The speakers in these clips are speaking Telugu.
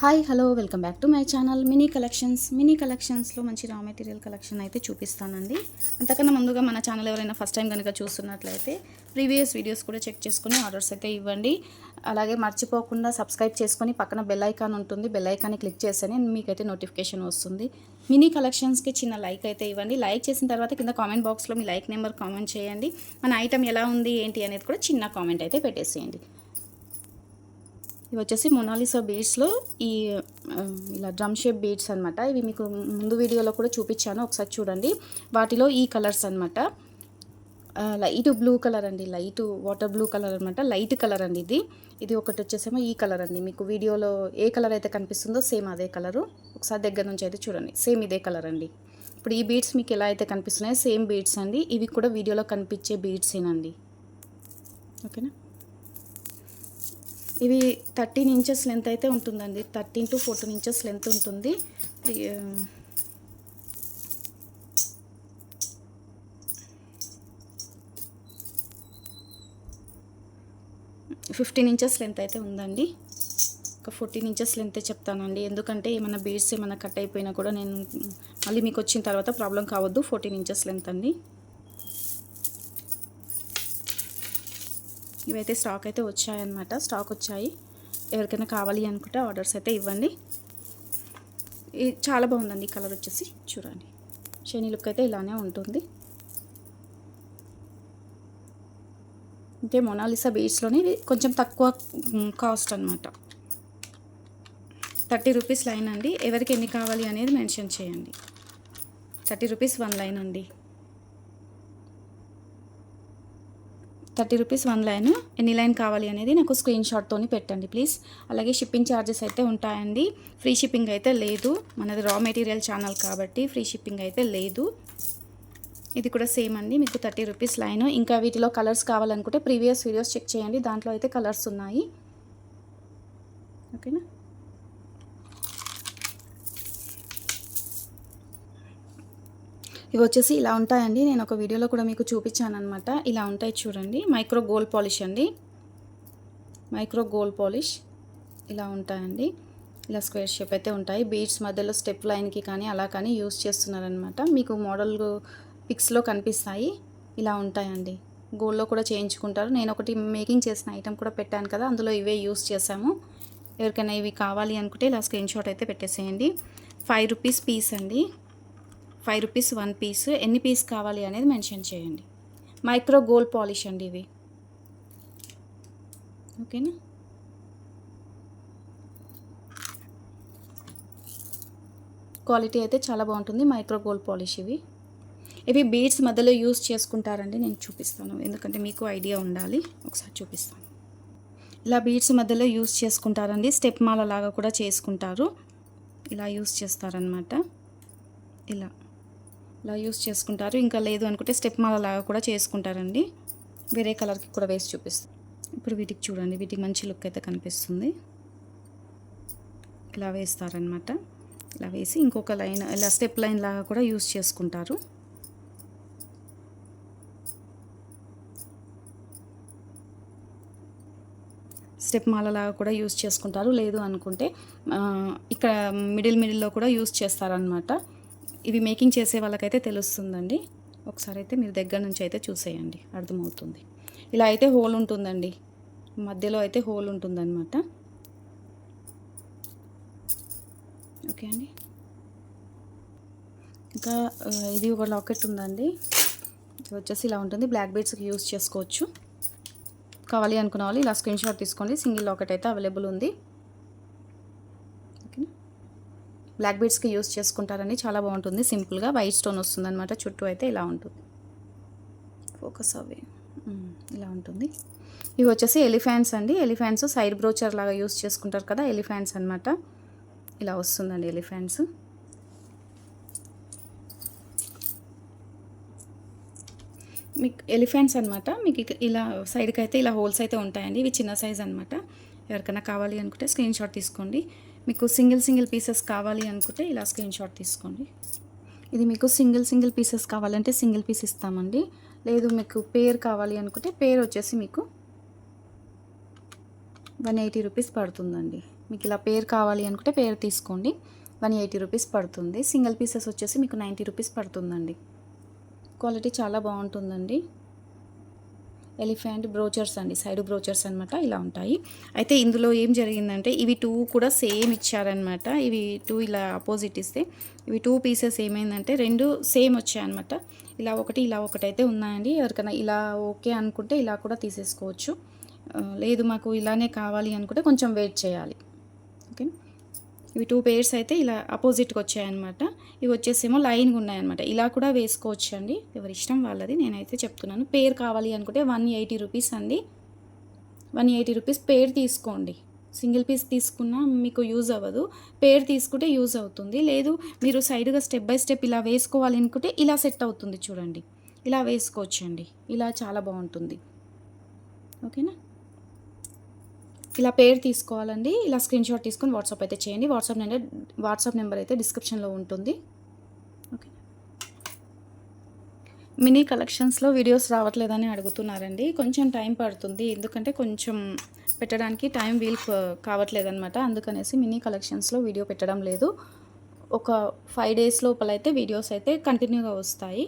Hi hello welcome back to my channel mini collections. Mini కలెక్షన్స్లో మంచి రా మెటీరియల్ కలెక్షన్ అయితే చూపిస్తానండి. అంతకన్నా ముందుగా మన ఛానల్ ఎవరైనా ఫస్ట్ టైం కనుక చూస్తున్నట్లయితే ప్రీవియస్ వీడియోస్ కూడా చెక్ చేసుకుని ఆర్డర్స్ అయితే ఇవ్వండి. అలాగే మర్చిపోకుండా సబ్స్క్రైబ్ చేసుకొని పక్కన బెల్ ఐకాన్ ఉంటుంది. బెల్ ఐకాన్ని క్లిక్ చేస్తేనే మీకైతే నోటిఫికేషన్ వస్తుంది. మినీ కలెక్షన్స్కి చిన్న లైక్ అయితే ఇవ్వండి. లైక్ చేసిన తర్వాత కింద కామెంట్ బాక్స్లో మీ లైక్ నెంబర్ కామెంట్ చేయండి. మన ఐటమ్ ఎలా ఉంది ఏంటి అనేది కూడా చిన్న కామెంట్ అయితే పెట్టేసేయండి. ఇవి వచ్చేసి మొనాలిసా బీడ్స్లో ఈ ఇలా డ్రమ్ షేప్ బీడ్స్ అనమాట ఇవి మీకు ముందు వీడియోలో కూడా చూపించాను ఒకసారి చూడండి. వాటిలో ఈ కలర్స్ అనమాట లైట్ బ్లూ కలర్ అండి లైట్ వాటర్ బ్లూ కలర్ అనమాట లైట్ కలర్ అండి ఇది. ఇది ఒకటి వచ్చేసేమో ఈ కలర్ అండి. మీకు వీడియోలో ఏ కలర్ అయితే కనిపిస్తుందో సేమ్ అదే కలరు. ఒకసారి దగ్గర నుంచి అయితే చూడండి సేమ్ ఇదే కలర్ అండి. ఇప్పుడు ఈ బీడ్స్ మీకు ఎలా అయితే కనిపిస్తున్నాయో సేమ్ బీడ్స్ అండి. ఇవి కూడా వీడియోలో కనిపించే బీడ్సేనండి ఓకేనా? ఇవి థర్టీన్ ఇంచెస్ లెంత్ అయితే ఉంటుందండి. Thirteen to fourteen inches length ఉంటుంది. ఫిఫ్టీన్ ఇంచెస్ లెంత్ అయితే ఉందండి. ఒక ఫోర్టీన్ ఇంచెస్ లెంత్ చెప్తానండి. ఎందుకంటే ఏమైనా బీడ్స్ ఏమైనా కట్ అయిపోయినా కూడా నేను మళ్ళీ మీకు వచ్చిన తర్వాత ప్రాబ్లం కావద్దు. ఫోర్టీన్ ఇంచెస్ లెంత్ అండి. ఇవైతే స్టాక్ అయితే వచ్చాయన్నమాట. స్టాక్ వచ్చాయి. ఎవరికైనా కావాలి అనుకుంటే ఆర్డర్స్ అయితే ఇవ్వండి. ఇది చాలా బాగుందండి కలర్ వచ్చేసి. చూడండి. శని లుక్ అయితే ఇలానే ఉంటుంది. అంటే మొనాలిసా బీచ్లోనే ఇది కొంచెం తక్కువ కాస్ట్ అనమాట థర్టీ రూపీస్ లైన్ అండి. ఎవరికి ఎన్ని కావాలి అనేది మెన్షన్ చేయండి. థర్టీ రూపీస్ వన్ లైన్ అండి. Thirty rupees one line. ఎన్ని లైన్ కావాలి అనేది నాకు స్క్రీన్ షాట్తో పెట్టండి ప్లీజ్. అలాగే షిప్పింగ్ ఛార్జెస్ అయితే ఉంటాయండి. ఫ్రీ షిప్పింగ్ అయితే లేదు. మనది రా మెటీరియల్ ఛానల్ కాబట్టి ఫ్రీ షిప్పింగ్ అయితే లేదు. ఇది కూడా సేమ్ అండి. మీకు థర్టీ రూపీస్ లైన్. ఇంకా వీటిలో కలర్స్ కావాలనుకుంటే ప్రీవియస్ వీడియోస్ చెక్ చేయండి. దాంట్లో అయితే కలర్స్ ఉన్నాయి. ఓకేనా? ఇవి వచ్చేసి ఇలా ఉంటాయండి. నేను ఒక వీడియోలో కూడా మీకు చూపించాను అనమాట ఇలా ఉంటాయి చూడండి. మైక్రో గోల్డ్ పాలిష్ అండి. మైక్రో గోల్డ్ పాలిష్ ఇలా ఉంటాయండి. ఇలా స్క్వేర్ షేప్ అయితే ఉంటాయి. బీడ్స్ మధ్యలో స్టెప్ లైన్కి కానీ అలా కానీ యూస్ చేస్తున్నారనమాట మీకు మోడల్ పిక్స్లో కనిపిస్తాయి. ఇలా ఉంటాయండి. గోల్డ్లో కూడా చేయించుకుంటారు. నేను ఒకటి మేకింగ్ చేసిన ఐటెం కూడా పెట్టాను కదా అందులో ఇవే యూస్ చేసాము ఎవరికైనా ఇవి కావాలి అనుకుంటే ఇలా స్క్రీన్ షాట్ అయితే పెట్టేసేయండి. ఫైవ్ రూపీస్ పీస్ అండి. ఫైవ్ రూపీస్ వన్ పీస్ ఎన్ని పీస్ కావాలి అనేది మెన్షన్ చేయండి. మైక్రో గోల్డ్ పాలిష్ అండి ఇవి. ఓకేనా? క్వాలిటీ అయితే చాలా బాగుంటుంది మైక్రో గోల్డ్ పాలిష్ ఇవి. ఇవి బీడ్స్ మధ్యలో యూస్ చేసుకుంటారండి నేను చూపిస్తాను. ఎందుకంటే మీకు ఐడియా ఉండాలి ఒకసారి చూపిస్తాను. ఇలా బీడ్స్ మధ్యలో యూస్ చేసుకుంటారండి స్టెప్ మాల లాగా కూడా చేసుకుంటారు. ఇలా యూస్ చేస్తారనమాట ఇలా. ఇలా యూస్ చేసుకుంటారు. ఇంకా లేదు అనుకుంటే స్టెప్ మాల లాగా కూడా చేసుకుంటారండి. వేరే కలర్కి కూడా వేసి చూపిస్తాను ఇప్పుడు వీటికి చూడండి. వీటికి మంచి లుక్ అయితే కనిపిస్తుంది. ఇలా వేస్తారనమాట ఇలా వేసి ఇంకొక లైన్ ఇలా స్టెప్ లైన్ లాగా కూడా యూస్ చేసుకుంటారు. స్టెప్ మాలలాగా కూడా యూస్ చేసుకుంటారు. లేదు అనుకుంటే ఇక్కడ మిడిల్ మిడిల్లో కూడా యూస్ చేస్తారనమాట ఇవి మేకింగ్ చేసే వాళ్ళకైతే తెలుస్తుందండి. ఒకసారి అయితే మీరు దగ్గర నుంచి అయితే చూసేయండి. అర్థమవుతుంది. ఇలా అయితే హోల్ ఉంటుందండి. మధ్యలో అయితే హోల్ ఉంటుందన్నమాట. ఓకే అండి. ఇంకా ఇది ఒక లాకెట్ ఉందండి. ఇది వచ్చేసి ఇలా ఉంటుంది. బ్లాక్ బీడ్స్కి యూస్ చేసుకోవచ్చు. కావాలి అనుకున్న వాళ్ళు ఇలా స్క్రీన్ షాట్ తీసుకోండి. సింగిల్ లాకెట్ అయితే అవైలబుల్ ఉంది ఓకేనా బ్లాక్ బీడ్స్కి యూస్ చేసుకుంటారని చాలా బాగుంటుంది. సింపుల్గా వైట్ స్టోన్ వస్తుంది అనమాట చుట్టూ అయితే ఇలా ఉంటుంది. ఫోకస్ అవి. ఇలా ఉంటుంది. ఇవి వచ్చేసి ఎలిఫెంట్స్ అండి. ఎలిఫెంట్స్ సైడ్ బ్రోచర్ లాగా యూస్ చేసుకుంటారు కదా ఎలిఫెంట్స్ అనమాట ఇలా వస్తుందండి ఎలిఫెంట్స్. మీకు ఎలిఫెంట్స్ అనమాట మీకు ఇలా సైడ్కి అయితే ఇలా హోల్స్ అయితే ఉంటాయండి. ఇవి చిన్న సైజ్ అనమాట ఎవరికైనా కావాలి అనుకుంటే స్క్రీన్ షాట్ తీసుకోండి. మీకు సింగిల్ సింగిల్ పీసెస్ కావాలి అనుకుంటే ఇలా స్క్రీన్ షాట్ తీసుకోండి. ఇది మీకు సింగిల్ సింగిల్ పీసెస్ కావాలంటే సింగిల్ పీస్ ఇస్తామండి. లేదు మీకు పేర్ కావాలి అనుకుంటే పేర్ వచ్చేసి మీకు వన్ ఎయిటీ రూపీస్ పడుతుందండి. మీకు ఇలా పేరు కావాలి అనుకుంటే పేరు తీసుకోండి. వన్ ఎయిటీ రూపీస్ పడుతుంది. సింగిల్ పీసెస్ వచ్చేసి మీకు నైంటీ రూపీస్ పడుతుందండి. క్వాలిటీ చాలా బాగుంటుందండి. ఎలిఫెంట్ బ్రోచర్స్ అండి సైడ్ బ్రోచర్స్ అనమాట ఇలా ఉంటాయి. అయితే ఇందులో ఏం జరిగిందంటే ఇవి టూ కూడా సేమ్ ఇచ్చారనమాట ఇవి టూ ఇలా ఆపోజిట్ ఇస్తే ఇవి టూ పీసెస్ ఏమైందంటే రెండు సేమ్ వచ్చాయన్నమాట. ఇలా ఒకటి ఇలా ఒకటి అయితే ఉన్నాయండి. ఎవరికైనా ఇలా ఓకే అనుకుంటే ఇలా కూడా తీసేసుకోవచ్చు. లేదు మాకు ఇలానే కావాలి అనుకుంటే కొంచెం వెయిట్ చేయాలి. ఇవి టూ పేర్స్ అయితే ఇలా అపోజిట్గా వచ్చాయన్నమాట. ఇవి వచ్చేసేమో లైన్గా ఉన్నాయన్నమాట. ఇలా కూడా వేసుకోవచ్చు అండి. ఎవరి ఇష్టం వాళ్ళది నేనైతే చెప్తున్నాను. పేర్ కావాలి అనుకుంటే వన్ ఎయిటీ రూపీస్ అండి. వన్ ఎయిటీ రూపీస్ పేర్ తీసుకోండి. సింగిల్ పీస్ తీసుకున్నా మీకు యూజ్ అవ్వదు. పేర్ తీసుకుంటే యూజ్ అవుతుంది. లేదు మీరు సైడ్గా స్టెప్ బై స్టెప్ ఇలా వేసుకోవాలి అనుకుంటే ఇలా సెట్ అవుతుంది చూడండి. ఇలా వేసుకోవచ్చండి. ఇలా చాలా బాగుంటుంది. ఓకేనా? ఇలా పేరు తీసుకోవాలండి. ఇలా స్క్రీన్ షాట్ తీసుకొని వాట్సాప్ అయితే చేయండి. వాట్సాప్ నెంబర్ వాట్సాప్ నెంబర్ అయితే డిస్క్రిప్షన్లో ఉంటుంది. ఓకే. మినీ కలెక్షన్స్లో వీడియోస్ రావట్లేదని అడుగుతున్నారండి. కొంచెం టైం పడుతుంది. ఎందుకంటే కొంచెం పెట్టడానికి టైం వీల్ కావట్లేదనమాట అందుకనేసి మినీ కలెక్షన్స్లో వీడియో పెట్టడం లేదు. ఒక ఫైవ్ డేస్ లోపల అయితే వీడియోస్ అయితే కంటిన్యూగా వస్తాయి.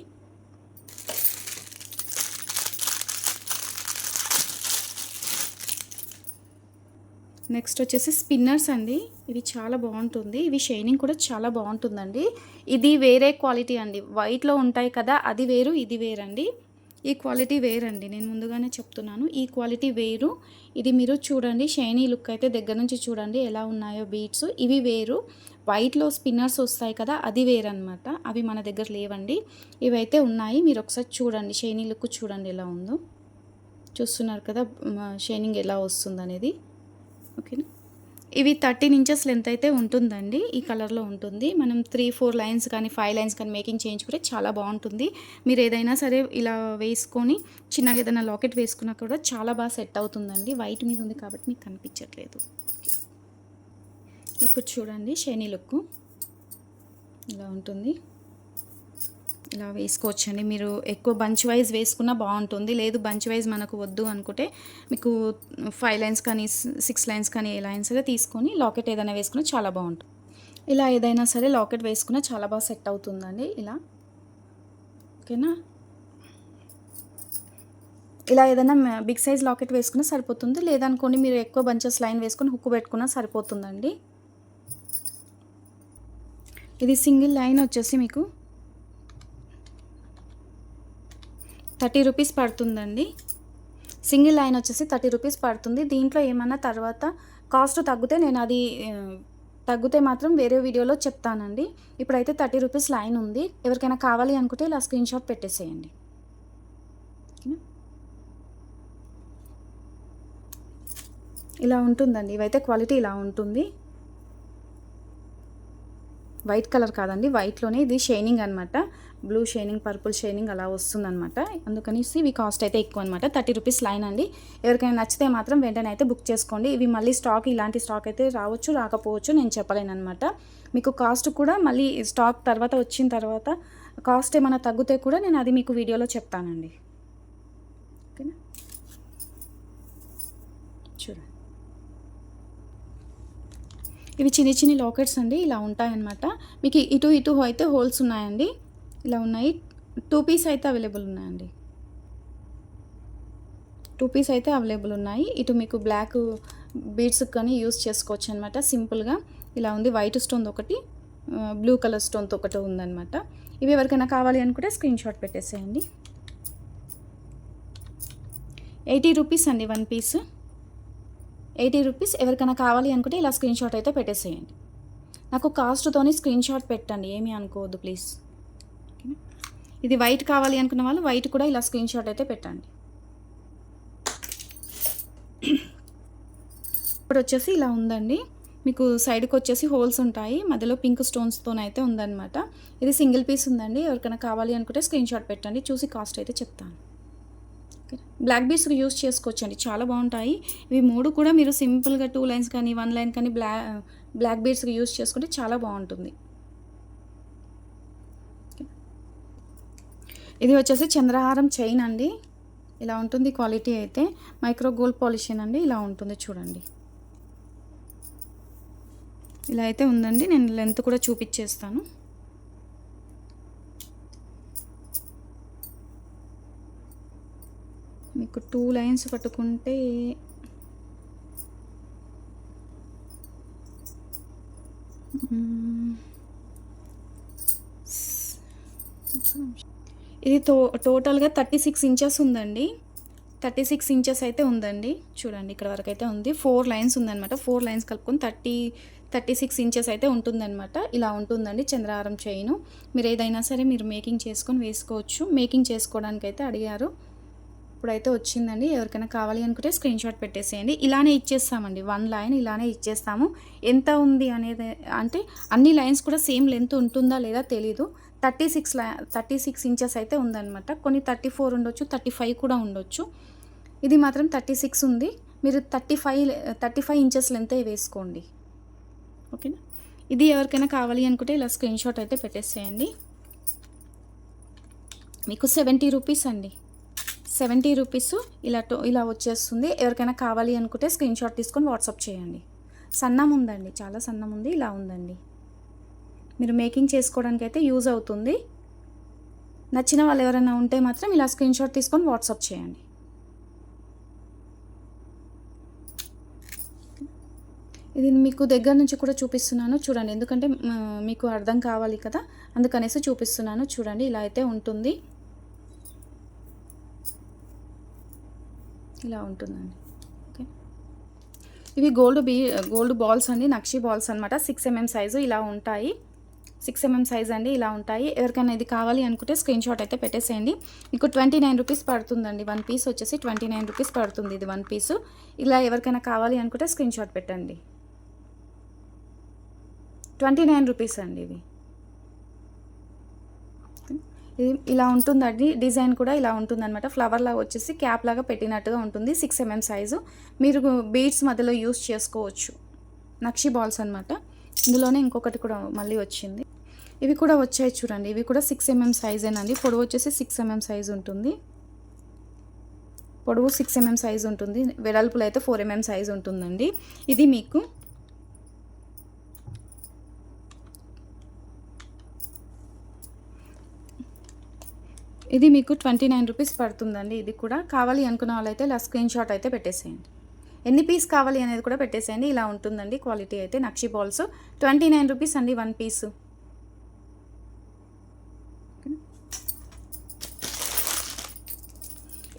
నెక్స్ట్ వచ్చేసి స్పిన్నర్స్ అండి. ఇవి చాలా బాగుంటుంది. ఇవి షైనింగ్ కూడా చాలా బాగుంటుందండి. ఇది వేరే క్వాలిటీ అండి. వైట్లో ఉంటాయి కదా అది వేరు ఇది వేరండి. ఈ క్వాలిటీ వేరండి. నేను ముందుగానే చెప్తున్నాను. ఈ క్వాలిటీ వేరు. ఇది మీరు చూడండి షైనీ లుక్ అయితే దగ్గర నుంచి చూడండి ఎలా ఉన్నాయో బీట్స్. ఇవి వేరు. వైట్లో స్పిన్నర్స్ వస్తాయి కదా అది వేరనమాట అవి మన దగ్గర లేవండి. ఇవైతే ఉన్నాయి. మీరు ఒకసారి చూడండి షైనీ లుక్ చూడండి ఎలా ఉందో. చూస్తున్నారు కదా షైనింగ్ ఎలా వస్తుంది అనేది ఓకేనా? ఇవి థర్టీన్ ఇంచెస్ లెంత్ అయితే ఉంటుందండి. ఈ కలర్లో ఉంటుంది. మనం త్రీ ఫోర్ లైన్స్ కానీ ఫైవ్ లైన్స్ కానీ మేకింగ్ చేయించుకుంటే చాలా బాగుంటుంది. మీరు ఏదైనా సరే ఇలా వేసుకొని చిన్నగా ఏదైనా లాకెట్ వేసుకున్నా కూడా చాలా బాగా సెట్ అవుతుందండి. వైట్ మీద ఉంది కాబట్టి మీకు కనిపించట్లేదు. ఇప్పుడు చూడండి షైనీ లుక్ ఇలా ఉంటుంది. ఇలా వేసుకోవచ్చండి. మీరు ఎక్కువ బంచ్ వైజ్ వేసుకున్నా బాగుంటుంది. లేదు బంచ్ వైజ్ మనకు వద్దు అనుకుంటే మీకు ఫైవ్ లైన్స్ కానీ సిక్స్ లైన్స్ కానీ ఏ లైన్స్ అయితే తీసుకొని లాకెట్ ఏదైనా వేసుకున్నా చాలా బాగుంటుంది. ఇలా ఏదైనా సరే లాకెట్ వేసుకున్నా చాలా బాగా సెట్ అవుతుందండి ఇలా. ఓకేనా? ఇలా ఏదైనా బిగ్ సైజ్ లాకెట్ వేసుకున్నా సరిపోతుంది. లేదనుకోండి మీరు ఎక్కువ బంచెస్ లైన్ వేసుకొని హుక్కు పెట్టుకున్నా సరిపోతుందండి. ఇది సింగిల్ లైన్ వచ్చేసి మీకు థర్టీ రూపీస్ పడుతుందండి. సింగిల్ లైన్ వచ్చేసి థర్టీ రూపీస్ పడుతుంది. దీంట్లో ఏమన్నా తర్వాత కాస్ట్ తగ్గితే నేను అది తగ్గితే మాత్రం వేరే వీడియోలో చెప్తానండి. ఇప్పుడైతే థర్టీ రూపీస్ లైన్ ఉంది. ఎవరికైనా కావాలి అనుకుంటే ఇలా స్క్రీన్ షాట్ పెట్టేసేయండి. ఇలా ఉంటుందండి. ఇవైతే క్వాలిటీ ఇలా ఉంటుంది. వైట్ కలర్ కాదండి. వైట్లోనే ఇది షైనింగ్ అనమాట బ్లూ షైనింగ్ పర్పుల్ షైనింగ్ అలా వస్తుందనమాట అందుకనేసి ఇవి కాస్ట్ అయితే ఎక్కువ అనమాట థర్టీ రూపీస్ లైన్ అండి. ఎవరికైనా నచ్చితే మాత్రం వెంటనే అయితే బుక్ చేసుకోండి. ఇవి మళ్ళీ స్టాక్ ఇలాంటి స్టాక్ అయితే రావచ్చు రాకపోవచ్చు నేను చెప్పలేను అనమాట మీకు కాస్ట్ కూడా మళ్ళీ స్టాక్ తర్వాత వచ్చిన తర్వాత కాస్ట్ ఏమైనా తగ్గితే కూడా నేను అది మీకు వీడియోలో చెప్తానండి. ఓకేనా? చూడండి. ఇవి చిన్ని చిన్ని లాకెట్స్ అండి. ఇలా ఉంటాయన్నమాట. మీకు ఇటు ఇటు అయితే హోల్స్ ఉన్నాయండి. ఇలా ఉన్నాయి. టూ పీస్ అయితే అవైలబుల్ ఉన్నాయండి. టూ పీస్ అయితే అవైలబుల్ ఉన్నాయి. ఇటు మీకు బ్లాక్ బీడ్స్ కానీ యూస్ చేసుకోవచ్చు అనమాట సింపుల్గా ఇలా ఉంది. వైట్ స్టోన్ ఒకటి బ్లూ కలర్ స్టోన్తో ఒకటి ఉందన్నమాట. ఇవి ఎవరికైనా కావాలి అనుకుంటే స్క్రీన్ షాట్ పెట్టేసేయండి. ఎయిటీ రూపీస్ అండి వన్ పీస్ ఎయిటీ రూపీస్ ఎవరికైనా కావాలి అనుకుంటే ఇలా స్క్రీన్ షాట్ అయితే పెట్టేసేయండి. నాకు కాస్ట్తోని స్క్రీన్ షాట్ పెట్టండి. ఏమీ అనుకోవద్దు ప్లీజ్ ఇది వైట్ కావాలి అనుకున్న వాళ్ళు వైట్ కూడా ఇలా స్క్రీన్ షాట్ అయితే పెట్టండి. ఇప్పుడు వచ్చేసి ఇలా ఉందండి. మీకు సైడ్కి వచ్చేసి హోల్స్ ఉంటాయి. మధ్యలో పింక్ స్టోన్స్తోనైతే ఉందన్నమాట. ఇది సింగిల్ పీస్ ఉందండి. ఎవరికైనా కావాలి అనుకుంటే స్క్రీన్ షాట్ పెట్టండి. చూసి కాస్ట్ అయితే చెప్తాను. బ్లాక్ బీడ్స్ యూస్ చేసుకోవచ్చండి. చాలా బాగుంటాయి. ఇవి మూడు కూడా మీరు సింపుల్గా టూ లైన్స్ కానీ వన్ లైన్ కానీ బ్లా బ్లాక్ బీడ్స్కి యూస్ చేసుకుంటే చాలా బాగుంటుంది. ఇది వచ్చేసి చంద్రహారం చైన్ అండి. ఇలా ఉంటుంది క్వాలిటీ అయితే. మైక్రో గోల్డ్ పాలిషన్ అండి. ఇలా ఉంటుంది చూడండి. ఇలా అయితే ఉందండి. నేను లెంత్ కూడా చూపించేస్తాను మీకు టూ లైన్స్ పట్టుకుంటే ఇది టో టోటల్గా థర్టీ సిక్స్ ఇంచెస్ ఉందండి. థర్టీ సిక్స్ ఇంచెస్ అయితే ఉందండి. చూడండి ఇక్కడ వరకు అయితే ఉంది. ఫోర్ లైన్స్ ఉందన్నమాట. ఫోర్ లైన్స్ కలుపుకొని థర్టీ థర్టీ సిక్స్ ఇంచెస్ అయితే ఉంటుందన్నమాట. ఇలా ఉంటుందండి చంద్రహారం చైను. మీరు ఏదైనా సరే మీరు మేకింగ్ చేసుకొని వేసుకోవచ్చు. మేకింగ్ చేసుకోవడానికి అయితే అడిగారు. ఇప్పుడైతే వచ్చిందండి. ఎవరికైనా కావాలి అనుకుంటే స్క్రీన్ షాట్ పెట్టేసేయండి. ఇలానే ఇచ్చేస్తామండి. వన్ లైన్ ఇలానే ఇచ్చేస్తాము. ఎంత ఉంది అనేది అంటే అన్ని లైన్స్ కూడా సేమ్ లెంత్ ఉంటుందా లేదా తెలీదు. Thirty six thirty six inches అయితే ఉందన్నమాట. కొన్ని థర్టీ ఫోర్ ఉండొచ్చు థర్టీ ఫైవ్ కూడా ఉండొచ్చు. ఇది మాత్రం థర్టీ సిక్స్ ఉంది. మీరు thirty five thirty five inches length వేసుకోండి. ఓకేనా ఇది ఎవరికైనా కావాలి అనుకుంటే ఇలా స్క్రీన్ షాట్ అయితే పెట్టేసేయండి. మీకు సెవెంటీ రూపీస్ అండి. సెవెంటీ రూపీస్ ఇలా టో ఇలా వచ్చేస్తుంది. ఎవరికైనా కావాలి అనుకుంటే స్క్రీన్ షాట్ తీసుకొని వాట్సాప్ చేయండి. సన్నం ఉందండి. చాలా సన్నం ఉంది. ఇలా ఉందండి. మీరు మేకింగ్ చేసుకోవడానికి అయితే యూజ్ అవుతుంది. నచ్చిన వాళ్ళు ఎవరైనా ఉంటే మాత్రం ఇలా స్క్రీన్ షాట్ తీసుకొని వాట్సాప్ చేయండి. ఇది మీకు దగ్గర నుంచి కూడా చూపిస్తున్నాను. చూడండి. ఎందుకంటే మీకు అర్థం కావాలి కదా. అందుకనేసి చూపిస్తున్నాను. చూడండి. ఇలా అయితే ఉంటుంది. ఇలా ఉంటుందండి. ఓకే. ఇవి గోల్డ్ బీ గోల్డ్ బాల్స్ అండి నక్షి బాల్స్ అనమాట సిక్స్ ఎంఎం సైజు ఇలా ఉంటాయి. సిక్స్ ఎంఎం సైజ్ అండి ఇలా ఉంటాయి. ఎవరికైనా ఇది కావాలి అనుకుంటే స్క్రీన్ షాట్ అయితే పెట్టేసేయండి. మీకు ట్వంటీ నైన్ రూపీస్ పడుతుందండి. వన్ పీస్ వచ్చేసి ట్వంటీ నైన్ రూపీస్ పడుతుంది ఇది వన్ పీస్. ఇలా ఎవరికైనా కావాలి అనుకుంటే స్క్రీన్ షాట్ పెట్టండి. ట్వంటీ నైన్ రూపీస్ అండి ఇవి ఇది ఇలా ఉంటుందండి. డిజైన్ కూడా ఇలా ఉంటుందన్నమాట. ఫ్లవర్ లాగా వచ్చేసి క్యాప్ లాగా పెట్టినట్టుగా ఉంటుంది. సిక్స్ ఎంఎం సైజు మీరు బీడ్స్ మధ్యలో యూస్ చేసుకోవచ్చు. నక్షి బాల్స్ అనమాట ఇందులోనే ఇంకొకటి కూడా మళ్ళీ వచ్చింది. ఇవి కూడా వచ్చాయి చూడండి. ఇవి కూడా సిక్స్ ఎంఎం సైజేనండి పొడవు వచ్చేసి సిక్స్ ఎంఎం సైజ్ ఉంటుంది. పొడవు సిక్స్ ఎంఎం సైజ్ ఉంటుంది. వెడల్పులు అయితే ఫోర్ ఎంఎం సైజ్ ఉంటుందండి. ఇది మీకు ఇది మీకు ట్వంటీ నైన్ రూపీస్ పడుతుందండి ఇది కూడా. కావాలి అనుకున్న వాళ్ళైతే ఇలా స్క్రీన్ షాట్ అయితే పెట్టేసేయండి. ఎన్ని పీస్ కావాలి అనేది కూడా పెట్టేసేయండి ఇలా ఉంటుందండి. క్వాలిటీ అయితే నక్షి బాల్స్. ట్వంటీ నైన్ రూపీస్ అండి వన్ పీసు.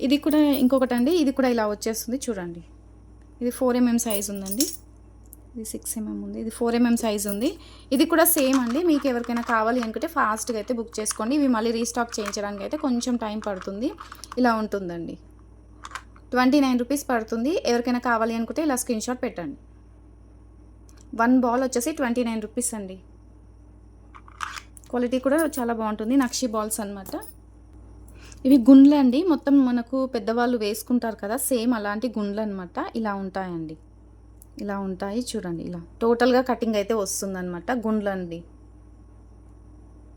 ఇది కూడా ఇంకొకటి అండి ఇది కూడా ఇలా వచ్చేస్తుంది చూడండి. ఇది ఫోర్ ఎంఎం సైజ్ ఉందండి. ఇది సిక్స్ ఎంఎం ఉంది. ఇది ఫోర్ ఎంఎం సైజ్ ఉంది. ఇది కూడా సేమ్ అండి. మీకు ఎవరికైనా కావాలి అనుకుంటే ఫాస్ట్గా అయితే బుక్ చేసుకోండి. ఇవి మళ్ళీ రీస్టాక్ చేయించడానికి అయితే కొంచెం టైం పడుతుంది. ఇలా ఉంటుందండి. ట్వంటీ నైన్ రూపీస్ పడుతుంది. ఎవరికైనా కావాలి అనుకుంటే ఇలా స్క్రీన్ షాట్ పెట్టండి. వన్ బాల్ వచ్చేసి ట్వంటీ నైన్ రూపీస్ అండి. క్వాలిటీ కూడా చాలా బాగుంటుంది. నక్షి బాల్స్ అనమాట ఇవి గుండ్లు అండి మొత్తం మనకు పెద్దవాళ్ళు వేసుకుంటారు కదా సేమ్ అలాంటి గుండ్లు అనమాట ఇలా ఉంటాయండి. ఇలా ఉంటాయి చూడండి ఇలా. టోటల్గా కటింగ్ అయితే వస్తుందన్నమాట గుండ్లు అండి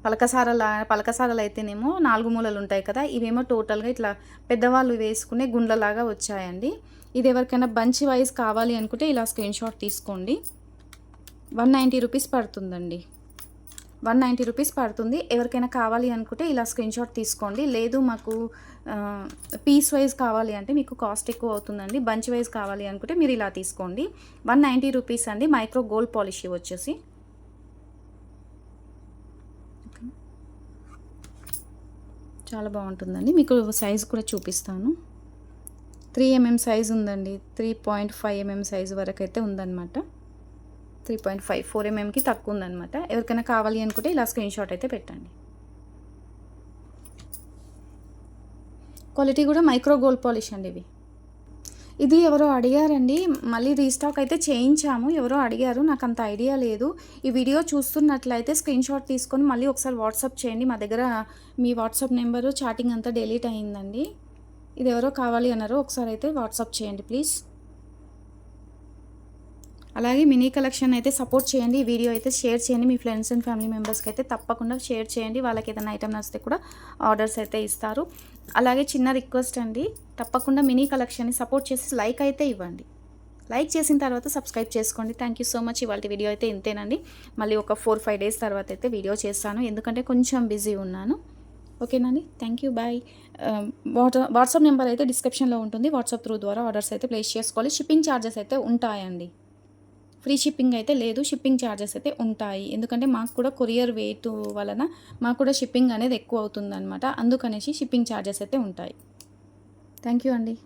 పలకసారల పలకసారలు అయితేనేమో నాలుగు మూలలు ఉంటాయి కదా ఇవేమో టోటల్గా ఇట్లా పెద్దవాళ్ళు వేసుకునే గుండ్లలాగా వచ్చాయండి. ఇది ఎవరికైనా బంచ్ వైజ్ కావాలి అనుకుంటే ఇలా స్క్రీన్ షాట్ తీసుకోండి. వన్ నైంటీ రూపీస్ పడుతుందండి. వన్ నైంటీ రూపీస్ పడుతుంది. ఎవరికైనా కావాలి అనుకుంటే ఇలా స్క్రీన్ షాట్ తీసుకోండి. లేదు మాకు పీస్ వైజ్ కావాలి అంటే మీకు కాస్ట్ ఎక్కువ అవుతుందండి. బంచ్ వైజ్ కావాలి అనుకుంటే మీరు ఇలా తీసుకోండి. వన్ నైంటీ రూపీస్ అండి. మైక్రో గోల్డ్ పాలిష్ వచ్చేసి. చాలా బాగుంటుందండి. మీకు సైజ్ కూడా చూపిస్తాను. త్రీ ఎంఎం సైజ్ ఉందండి. Three point five mm size వరకు అయితే ఉందన్నమాట త్రీ పాయింట్ ఫైవ్ ఫోర్ ఎంఎంకి తక్కువ ఉందన్నమాట. ఎవరికైనా కావాలి అనుకుంటే ఇలా స్క్రీన్ షాట్ అయితే పెట్టండి. క్వాలిటీ కూడా మైక్రో గోల్డ్ పాలిష్ అండి ఇవి. ఇది ఎవరో అడిగారండి మళ్ళీ రీస్టాక్ అయితే చేయించాము ఎవరో అడిగారు నాకు అంత ఐడియా లేదు. ఈ వీడియో చూస్తున్నట్లయితే స్క్రీన్ షాట్ తీసుకొని మళ్ళీ ఒకసారి వాట్సాప్ చేయండి మా దగ్గర మీ వాట్సాప్ నెంబరు చాటింగ్ అంతా డిలీట్ అయ్యిందండి ఇది ఎవరో కావాలి అన్నారు ఒకసారి అయితే వాట్సాప్ చేయండి ప్లీజ్. అలాగే మినీ కలెక్షన్ అయితే సపోర్ట్ చేయండి ఈ వీడియో అయితే షేర్ చేయండి మీ ఫ్రెండ్స్ అండ్ ఫ్యామిలీ మెంబర్స్కి అయితే తప్పకుండా షేర్ చేయండి వాళ్ళకి ఏదైనా ఐటమ్ నచ్చితే కూడా ఆర్డర్స్ అయితే ఇస్తారు. అలాగే చిన్న రిక్వెస్ట్ అండి. తప్పకుండా మినీ కలెక్షన్ని సపోర్ట్ చేసి లైక్ అయితే ఇవ్వండి. లైక్ చేసిన తర్వాత సబ్స్క్రైబ్ చేసుకోండి. థ్యాంక్ యూ సో మచ్ ఇవాళ వీడియో అయితే ఇంతేనండి. మళ్ళీ ఒక ఫోర్ ఫైవ్ డేస్ తర్వాత అయితే వీడియో చేస్తాను. ఎందుకంటే కొంచెం బిజీ ఉన్నాను. ఓకేనండి? Thank you bye WhatsApp number అయితే డిస్క్రిప్షన్లో ఉంటుంది. వాట్సాప్ త్రూ ద్వారా ఆర్డర్స్ అయితే ప్లేస్ చేసుకోవాలి. షిప్పింగ్ ఛార్జెస్ అయితే ఉంటాయండి. ఫ్రీ షిప్పింగ్ అయితే లేదు షిప్పింగ్ ఛార్జెస్ అయితే ఉంటాయి. ఎందుకంటే మాకు కూడా కొరియర్ వెయిట్ వలన మాకు కూడా షిప్పింగ్ అనేది ఎక్కువ అవుతుంది అనమాట అందుకనేసి షిప్పింగ్ ఛార్జెస్ అయితే ఉంటాయి. థ్యాంక్ యూ అండి.